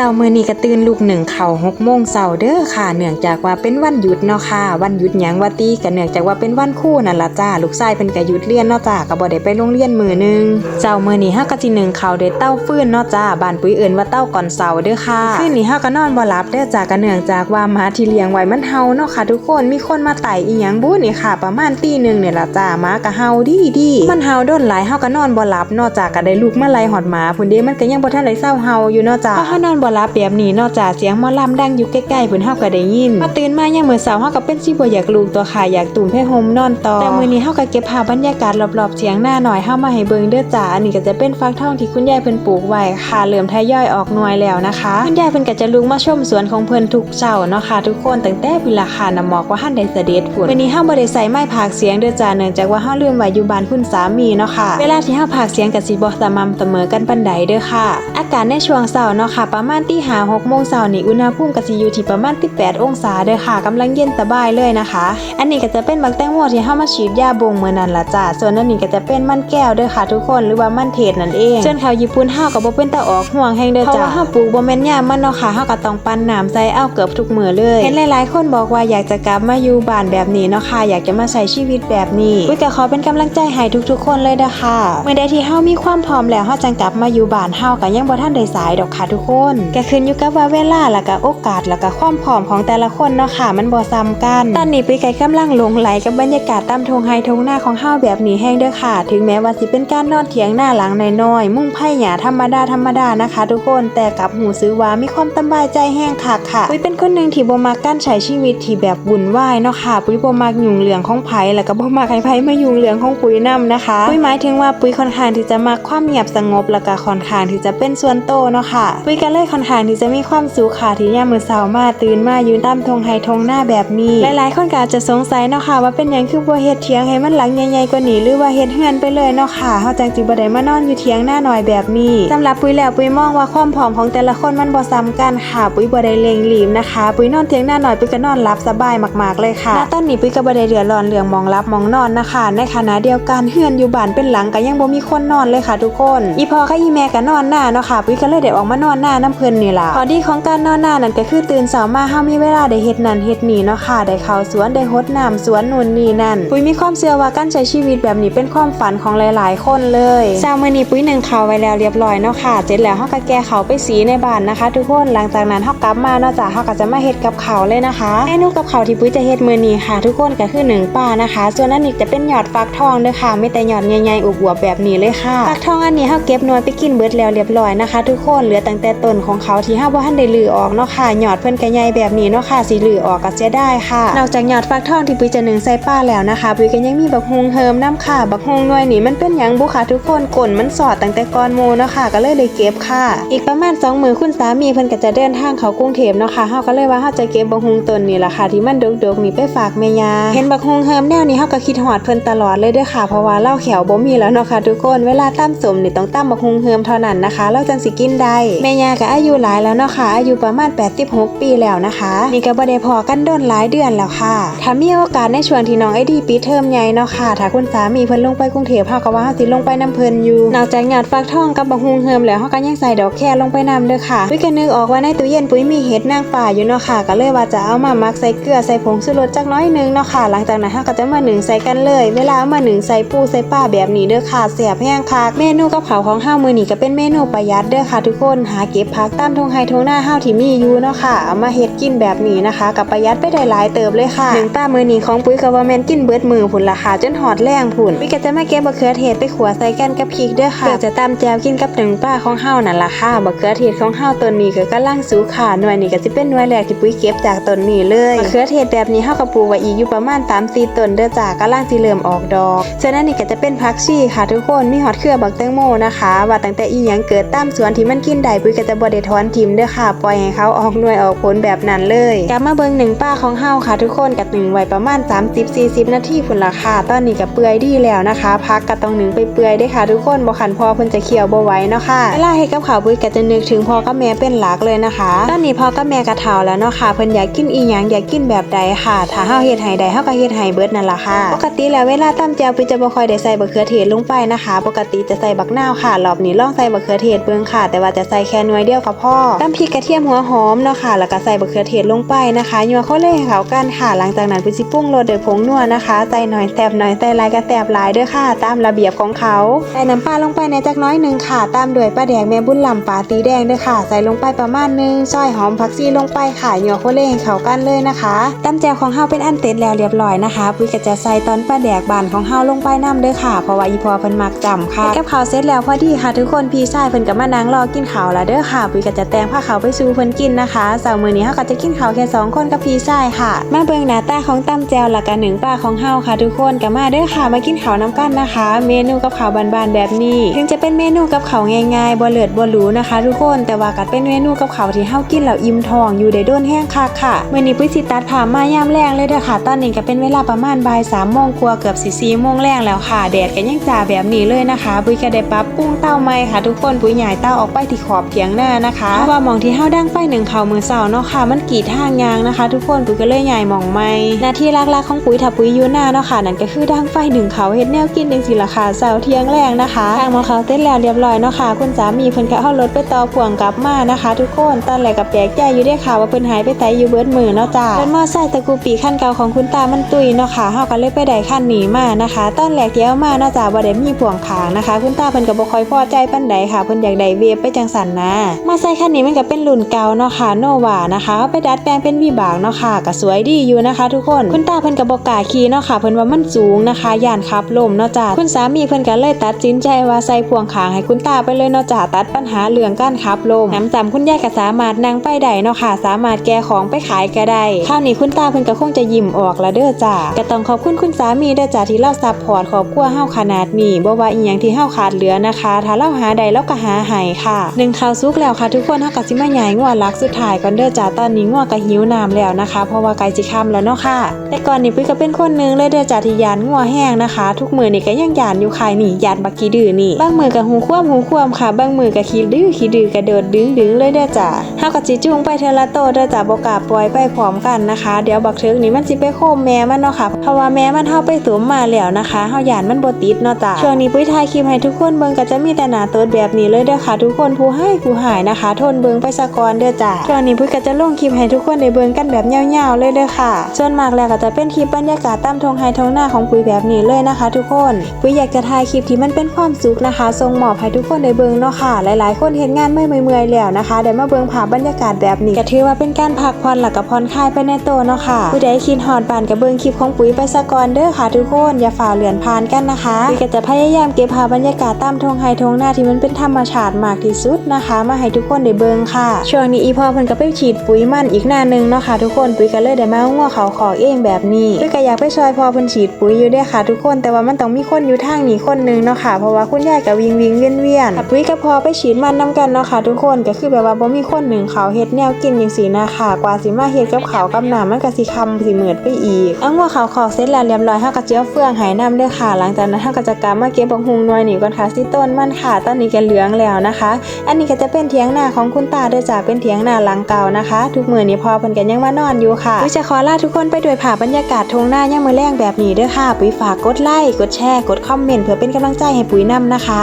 เช้ามื้อนี้ก็ตื่นลูกหนึ่งเข่า6โมงเช้าเด้อค่ะ เนื่องจากว่าเป็นวันหยุดเนาะค่ะ วันหยุดหยังว่าติก็เนื่องจากว่าเป็นวันครูนั่นละจ้า ลูกชายเพิ่นก็หยุดเรียนเนาะจ้าก็บ่ได้ไปโรงเรียนมือหนึงเช้ามือนี้เฮาก็สิหนึ่งเข้าวด้เต้าฟื้นเนาะจ้าบ้านปุ้ยเอิ้นว่าเต้าก่อนเช้าเด้อค่ะคืนนี้เฮาก็นอนบ่หลับเด้อจ้าก็เนื่องจากว่าหมาที่เลี้ยงไว้มันเห่าเนาะค่ะ ทุกคนมีคนมาไต่อีหยังบุนี่ค่ะ ประมาณตีหนึ่งเนี่ยละจ้าหมาก็เห่าดีดีมันเห่าโดนหลายเฮาก็นอนบ่หลับเนาะจ้าก็ได้ลุกมาไล่หอดหมาพุ่นเด้มันก็ยังบ่ทันได้เศร้าเห่าอยู่เนาะจ้าพอเฮานอนบหลับแบบนี้นาะจ้าเสียงมอลำดังอยู่ใกล้ๆเพิ่นเฮาก็ได้ยินพอตื่นมายามมื้อเช้าเฮาก็เป็นสิบ่อยากลุกตัวค่ะอยากตุ่มให้ห่มนอนต่อแต่มื้อนี้เฮาก็เก็บภาพบรรยากาศรอบๆเสียงหน้าหน่อยเฮามาให้เบิ่งเด้อจ้าอันนี้ก็จะเป็นฟักทองที่คุณยายเพิ่นปลูกไว้ค่ะเริ่มทยอยออกหน่วยแล้วนะคะคุณยายเพิ่นก็จะลุกมาชมสวนของเพิ่นทุกเช้าเนาะค่ะทุกคนตั้งแต่เวลาค่ะน้ำหมอกว่าหันได้เสด็จพุ่นมื้อนี้เฮาบ่ได้ใส่ไม้พากเสียงเด้อจ้าเนื่องจากว่าเฮาลืมไว้อยู่บ้านคุณสามีเนาะค่ะเวลาที่เฮาพากเสียงก็สิบ่สม่ำเสมอกันปานใดเด้อค่ะ อากาศในช่วงเช้าเนาะค่ะประมาณตีห้าหกโมงเช้านี่อุณหภูมิก็สิอยู่ที่ประมาณ18องศาเด้อค่ะกำลังเย็นสบายเลยนะคะ อันนี้ก็จะเป็นบักแตงโมที่เฮามาฉีดยาบ่งมื้อนั้นล่ะจ้าส่วนอันนี้ก็จะเป็นมันแก้วเด้อค่ะ ทุกคนหรือว่ามันเทศนั่นเองส่วนข้าวญี่ปุ่นเฮาก็บ่เป็นตาออกห่วงแฮงเด้อจ้าเพราะว่าเฮาปลูกบ่แม่นยามมันเนาะค่ะเฮาก็ต้องปั้นน้ำใส่เอาเกือบทุกมื้อเลยเห็นหลายๆ คนบอกว่าอยากจะกลับมาอยู่บ้านแบบนี้เนาะค่ะอยากจะมาใช้ชีวิตแบบนี้อุ้ยก็ขอเป็นกำลังใจให้ทุกๆ คนเลยเด้อค่ะเมื่อใดที่เฮามีความพร้อมแล้วเฮาจังกลับมาอยู่บ้านเฮาก็ยังบ่ทันได้สายดอกค่ะทุกคนก็ขึ้นอยู่กับว่าเวลาแล้วก็โอกาสแล้วก็ความพร้อมของแต่ละคนเนาะค่ะ มันบ่ซ้ำกันตอนนี้ปุ้ยไก่กำลังหลงไหลกับบรรยากาศตามทงไฮทงหน้าของเฮาแบบนี้แห้งเด้อค่ะ ถึงแม้ว่าสิเป็นการนอนเถียงหน้าหลังน้อยๆมุ่งไผ่หยาธรรมดาธรรมดานะคะ ทุกคนแต่กับหูซื้อว่ามีความสบายใจแห้งคักค่ะปุ้ยเป็นคนหนึ่งที่บ่มักการใช้ชีวิตที่แบบวุ่นวายเนาะค่ะ ปุ้ยบ่มักยุ่งเรื่องของไผ่แล้วก็บ่มักให้ไผ่มายุ่งเรื่องของปุ้ยนํนะคะปุ้ยหมายถึงว่าปุ้ยค่อนข้างที่จะมักความเงียบสงบแล้วก็ค่อนข้างที่จะเป็นส่วนโตเนาะค่ะปุ้ยก็เลยค่อนข้างที่จะมีความสุขค่ะที่ยามมื้อเช้ามาตื่นมายืนตามทงไฮทงหน้าแบบนี้ หลายๆ คนก็อาจจะสงสัยเนาะค่ะว่าเป็นหยังคือบ่เฮ็ดเถียงให้มันหลังใหญ่ๆกว่านี้หรือว่าเฮ็ดเฮือนไปเลยเนาะค่ะเฮาจังสิบ่ได้มานอนอยู่เถียงหน้าหน่อยแบบนี้สำหรับปุ้ยแล้วปุ้ยมองว่าความผอมของแต่ละคนมันบ่ซ้ำกันค่ะ ปุ้ยบ่ได้เล็งหลีมนะคะ ปุ้ยนอนเถียงหน้าหน่อยปุ้ยก็นอนหลับสบายมากๆเลยค่ะณตอนนี้ปุ้ยก็บ่ได้เดือดร้อนเรื่องมองรับมองนอนนะคะ ในขณะเดียวกันเฮือนอยู่บ้านเป็นหลังก็ยังบ่มีคนนอนเลยค่ะ ทุกคน อีพอกับอีแม่ก็นอนหน้าเนาะค่ะ ปุ้ยก็เลยได้ออกมานอนหน้าน้ำเพิ่นนี่ล่ะข้อดีของการนอนหน้านั่นก็คือตื่นเช้ามาเฮามีเวลาได้เฮ็ดนั่นเฮ็ดนี่เนาะค่ะได้เข้าสวนได้รดน้ำสวนนู่นนี่นั่นปุ้ยมีความเชื่อว่าการใช้ชีวิตแบบนี้เป็นความฝันของหลาย ๆ คนเลยเช้ามื้อนี้ปุ้ยหนึ่งข้าวไว้แล้วเรียบร้อยเนาะค่ะเสร็จแล้วเฮาก็แก้ข้าวไปสีในบ้านนะคะ ทุกคนหลังจากนั้นเฮากลับมาเนาะจ้ะเฮาก็จะมาเฮ็ดกับข้าวเลยนะคะเมนูกับข้าวที่ปุ้ยจะเฮ็ดมื้อนี้ค่ะ ทุกคนก็คือหนึ่งปลานะคะ ส่วนอันนี้จะเป็นหยอดฟักทองเด้อค่ะไม่แต่หยอดใหญ่ๆอวบๆแบบนี้เลยค่ะฟักทองอันนี้เฮาเก็บหน่วยไปกินเบิดแล้วเรียบร้อยนะคะ ทุกคนเหลือตั้งแต่ต้นของเขาที่เฮาบ่ทันได้ลือออกเนาะค่ะหยอดเพิ่อนก็ใหญ่แบบนี้เนาะค่ะสิลือออกก็เสียได้ค่ะ นอกจากหยอดฟักทองที่ปุ้ยจะนึ่งใส่ป้าแล้วนะคะปุ้ยก็ยังมีบักฮงเฮิมน้ำค่ะ บักฮงหน่วยนี่มันเป็นยังบุค่ะทุกคนก้นมันสอดตั้งแต่ก่อนโมเนาะค่ะก็เลยเลยเก็บค่ะ อีกประมาณ2มือคุณสามีเพิ่อนก็จะเดินทางเขากรุงเทพเนาะค่ะเฮาก็เลยว่าเฮาจะเก็บบักฮงตนนี่แหละค่ะที่มันดกๆนี่ไปฝากแม่ยาเห็นบักฮงเฮิมแนวนี้เฮาก็คิดฮอดเพิ่อนตลอดเลยด้อค่ะเพราะว่าเล่าแขวบ่มีแล้วเนาะค่ะทุกคนเวลาตั้มสมนี่ต้องตั้มบักฮงเฮิมเท่านั้นนะคะเราจังสิกินได้แม่ยาก็อายุหลายแล้วเนาะค่ะอายุประมาณ 86 ปีแล้วนะคะนี่ก็บ่ได้พอกันโดนหลายเดือนแล้วค่ะ ถ้ามีโอกาสในช่วงที่น้องไอดีปีเทอมใหญ่เนาะค่ะ ถ้าคุณสามีเพิ่นลงไปกรุงเทพเฮาก็ว่าเฮาสิลงไปน้ำเพิ่นอยู่นอกจากหยอดฟักทองกับบักฮุงเฮิมแล้วเฮาก็ยังใส่ดอกแคลงไปนำเด้อค่ะปุ้ยก็นึกออกว่าในตู้เย็นปุ้ยมีเห็ดนางฟ้าอยู่เนาะค่ะ ก็เลยว่าจะเอามามักใส่เกลือใส่ผงชูรสจักน้อยนึงเนาะค่ะ หลังจากนั้นเฮาก็จะมาหนึ่งใส่กันเลย เวลาเอามาหนึ่งใส่ปูใส่ป้าแบบนี้เด้อค่ะแซ่บแห้งคักเมนูกับข้าวของเฮามื้อนี้ก็เป็นเมนูประหยัดเด้อค่ะทุกคนหาเก็บผักากตามทงไฮทงหน้าเฮาวที่มีอยู่เนาะค่ะเอามาเฮ็ดกินแบบนี้นะคะ กับประหยัดไปได้หลายเติบเลยค่ะหนึ่งป้ามื้อนี้ของปุ้ยก็ว่าแมนกินเบิดมือพุ่นล่ะค่ะจนหอดแรงพุ่นปุ้ยก็จะมาเก็บมะเขือเทศไปขัวใส่กันกับพริกเด้อค่ะเพื่อจะตำแจวกินกับหนึ่งป้าของเฮานั่นล่ะค่ะมะเขือเทศของเฮาต้นนี้ก็กำลังสูขาหน่วยนี้ก็สิเป็นหน่วยแรกที่ปุ้ยเก็บจากต้นนี้เลยมะเขือเทศแบบนี้เฮาก็ปลูกไว้อีกอยู่ประมาณ3-4ต้นเด้อจ้ากำลังสิเริ่มออกดอกฉะนั้นนี่ก็จะเป็นผักชีค่ะทุกคนมีฮอดเครือบักแตงโมนะคะ ว่าตั้งแต่อีหยังเกิดตามสวนที่มันกินได้ปุ้ยก็จะบ่ไดถอนทิมเด้อค่ะ ปล่อยให้เขาออกหน่วยออกผลแบบนั้นเลยกลับมาเบิงหนึ่งป้าของเฮาค่ะ ทุกคนกับหนึ่งไว้ประมาณ 30-40 นาทีพุ่นละค่ะตอนนี้ก็เปื่อยดีแล้วนะคะ พักก็ต้องหนึ่งไปเปื่อยได้ค่ะ ทุกคนบ่คันพอเพิ่นจะเคี่ยวบ่ไหวเนาะค่ะเวลาเฮ็ดกับข้าวปุ้ยก็จะนึกถึงพ่อกับแม่เป็นหลักเลยนะคะ ตอนนี้พ่อกับแม่ก็เฒ่าแล้วเนาะค่ะเพิ่นอยากกินอีหยังอยากกินแบบใดค่ะ ถ้าเฮาเฮ็ดให้ได้เฮาก็เฮ็ดให้เบิดนั่นล่ะค่ะ ปกติแล้วเวลาตำแจ่วปุ้ยจะบ่ค่อยได้ใส่บักเขือเทศลงไปนะคะ ปกติจะใส่บักนาวค่ะรอบนี้ลองใส่บักเขือเทศเบิ่งค่ะ แต่ว่าจะใส่แค่หน่วยเดียวยวกับพ่อตำพริกกระเทียมหัวหอมเนาะค่ะ แล้วก็ใส่บะเขือเทศลงไปนะคะยัวเข้าเลยเขากันค่ะ หลังจากนั้นปุ้ยสิปรุงโรสเดือผงนัวนะคะ ใส่หน่อยแซบหน่อยใส่ลายก็แซบลายเด้อค่ะ ตามระเบียบของเขา ใส่น้ำปลาลงไปในจักน้อยหนึ่งค่ะ ตามด้วยปลาแดงแม่บุญลำปลาตีแดงเด้อค่ะ ใส่ลงไปประมาณหนึงซอยหอมผักชีลงไปค่ะยัวเข้าเลยเขากันเลยนะคะตำแจ่วของเฮาเป็นอันเสร็จแล้วเรียบร้อยนะคะปุ้ยก็จะใส่ตอนปลาแดกบานของเฮาลงไปน้ำเด้อค่ะ เพราะว่าอีพอเพิ่นมักจำค่ะกับข้าเสร็จแล้วพอดีค่ะ ทุกคนพี่ชายเพิ่นก็มานั่งรอกินข้าวแล้วเด้อค่ะปุ้ยก็จะแต่งผ้าขาวไปสู่เพิ่นกินนะคะเสาร์มื้อนี้เฮาก็จะกินข้าวแค่สองคนกับพี่ชายค่ะ มาเบิ่งหน้าตาของตำแจวแล้วก็หนึ่งป้าของเฮาค่ะ ทุกคนก็มาเด้อค่ะมากินข้าวน้ำกันนะคะ เมนูกับข้าวบานๆแบบนี้ถึงจะเป็นเมนูกับข้าวง่ายๆบ่เลิศบ่หรูนะคะ ทุกคนแต่ว่าก็เป็นเมนูกับข้าวที่เฮากินแล้วอิ่มท้องอยู่ได้โดนแห้งคักค่ะมื้อนี้ปุ้ยสิตัดผ้ามายามแรงเลยเด้อค่ะ ตอนนี้ก็เป็นเวลาประมาณบ่าย3โมงกว่าเกือบ4 4โมงแรงแล้วค่ะแดดก็ยังจ้าแบบนี้เลยนะคะปุ้ยก็ได้ปรับปรุงเต้าใหมค่ะ ทุกคนปุ้ยย้ายเต้าออกไปที่ขอบเถียงหน้านะคะเพราะว่ามองที่เฮาดังไฟหนึ่งเขามือเสาเนาะค่ะ มันกีดทางยางนะคะ ทุกคนปุ้ยก็เลยย้ายหมองใหม่หน้าที่หลักๆของปุ้ยถ้าปุ้ยยูหน้าเนาะค่ะนั่นก็คือดังไฟหนึ่งเขาเฮ็ดแนวกินจังซี่ล่ะค่ะเสาเที่ยงแรงนะคะทางมองเขาเสร็จแล้วเรียบร้อยเนาะค่ะคุณสามีเพิ่นก็เอารถไปต่อพ่วงกลับมานะคะ ทุกคนตอนแรกก็แปลกใจอยู่ได้ค่ะว่าเพิ่นหายไปไสอยู่เบิดมือเนาะจ้าเป็นมอไซค์ตะกูปีคันเก่าของคุณตามันตุยเนาะค่ะเฮาก็เลยไปได้คันหนี้มานะคะตอนแรกเที่เอามาเนาะจ้าบ่ได้มีพ่วงขางนะคะ คุณตาเพิ่นก็บ่ค่อยพอใจปานใดค่ะเพิ่นอยากได้เวฟไปจังสันนะมอไซค์คันนี้มันก็เป็นรุ่นเก่าเนาะค่ะโนวานะคะไปดัดแปลงเป็นวีบากเนาะค่ะก็สวยดีอยู่นะคะ ทุกคนคุณตาเพิ่นก็บ่กล้าขี่เนาะค่ะเพิ่นว่ามันสูงนะคะย่านขับลมเนาะจ้าคุณสามีเพิ่นก็เลยตัดสินใจว่าใส่พ่วงขางให้คุณตาไปเลยเนาะจ้าตัดปัญหาเรื่องการขับลมน้ำจำคุณยายก็สามารถนั่งไปได้เนาะค่ะ สามารถแกของไปขายก็ได้คราวนี้คุณตาเพิ่นก็คงจะยิ้มออกละเด้อจ้าก็ต้องขอบคุณคุณสามีเด้อจ้าที่เล่าซัพพอร์ตครอบครัวเฮาขนาดนี้บ่ว่าอีหยังที่เฮาขาดเหลือนะคะ ถ้าเล่าหาใดเราก็หาให้ค่ะหนึ่งข้าวสุกแล้วค่ะทุกคนเฮาก็สิมาใหญ่งัวลักสุดท้ายก่อนเด้อจ้าตอนนี้งัวก็หิวน้ำแล้วนะคะ เพราะว่าใกลสิค่ำแล้วเนาะค่ะ แต่ก่อนนี่ปุ้ยก็เป็นคนนึงเลยเด้อจ้าที่ยานงัวแห้งนะคะ ทุกมื้อนี่ก็ยังยานอยู่ค่ะนี่ยานบักขี้ดื้อนี่บางมื้อก็หูคว่ำหูคว่ำค่ะบางมื้อก็ขี้ดื้อขี้ดื้อกระโดดดึงดึงเลยเด้อจ้าเฮาก็สิจูงไปเทละโตเด้อจ้าบ่กล้าปล่อยไปพร้อมกันนะคะ เดี๋ยวบักเทิงนี่มันสิไปโคมแม่มันเนาะค่ะเพราะว่าแม่มันเฮาไปสวมมาแล้วนะคะเฮายานมันบ่ติดเนาะจ้าช่วงนี้ปุ้ยถ่ายคลิปให้ทุกคนเบิ่งก็จะมีแต่หน้าโตดแบบนี้เลยเด้อค่ะ ทุกคนผู้ให้ผู้หายนะคะ ทนเบิงไปซะกอนเด้อจ้าช่วงนี้ปุ้ยก็จะลงคลิปให้ทุกคนได้เบิงกันแบบเยาวๆเลยเด้อค่ะ ส่วนมากแล้วก็จะเป็นคลิปบรรยากาศตามทงไฮทงหน้าของปุ้ยแบบนี้เลยนะคะ ทุกคนปุ้ยอยากจะถ่ายคลิปที่มันเป็นความสุขนะคะส่งหมอบให้ทุกคนได้เบิงเนาะค่ะ หลายๆ คนเฮ็ดงานเมื่อยๆแล้วนะคะได้มาเบิ่งภาพบรรยากาศแบบนี้ก็ถือว่าเป็นการพักผ่อนแล้วก็ผ่อนคลายไปในตัวเนาะค่ะผู้ใดคิดฮอดบานก็เบิงคลิปของปุ้ยไปซะกอนเด้อค่ะ ทุกคนอย่าฝ่าเลือนผ่านกันนะคะปุ้ยก็จะพยายามเก็บภาพบรรยากาศตามทงไฮทงหน้าที่มันเป็นธรรมชาติมากที่สุดนะคะ มาให้ทุกคนได้เบิ่งค่ะ ช่วงนี้อีพอเพิ่นก็ไปฉีดปุ๋ยมันอีกหน้านึงเนาะค่ะทุกคนปุ้ยก็เลยได้มางัวเขาขอเองแบบนี้ปุ้ยก็อยากไปช่วยพอเพิ่นฉีดปุ๋ยอยู่เด้อค่ะ ทุกคนแต่ว่ามันต้องมีคนอยู่ทางนี้คนนึงเนาะค่ะเพราะว่าคุณยายก็วิงวิงเวียนเวียนปุ้ยก็พอไปฉีดมันนำกันเนาะค่ะ ทุกคนก็คือแบบว่าบ่มีคนหนึ่งเขาเฮ็ดแนวกินจังซี่นะคะกว่าสิมาเฮ็ดกับเขากับหน้ำมันก็สิคำสิเหมือดไปอีกเอางัวเขาขอเสร็จแล้วเรียบร้อยเฮาก็เจียวเฟืองให้น้ำเด้อค่ะ หลังจากนั้นเฮาก็จะกลับมาเก็บบักฮุงหน่วยนี่ก่อนค่ะสิต้นมันค่ะตอนนี้ก็เหลืองแล้วนะคะ อันนี้ก็จะเป็นเถียงหน้าของคุณตาเด้อจ้าเป็นเถียงหน้าหลังเก่านะคะ ทุกมือนี้พอเพิ่นก็ยังมานอนอยู่ค่ะปุ้ยจะขอลาทุกคนไปด้วยภาพบรรยากาศทงหน้ายางมือแรงแบบนี้เด้อค่ะ ปุ้ยฝากกดไลค์กดแชร์กดคอมเมนต์เพื่อเป็นกำลังใจให้ปุ้ยนำนะคะ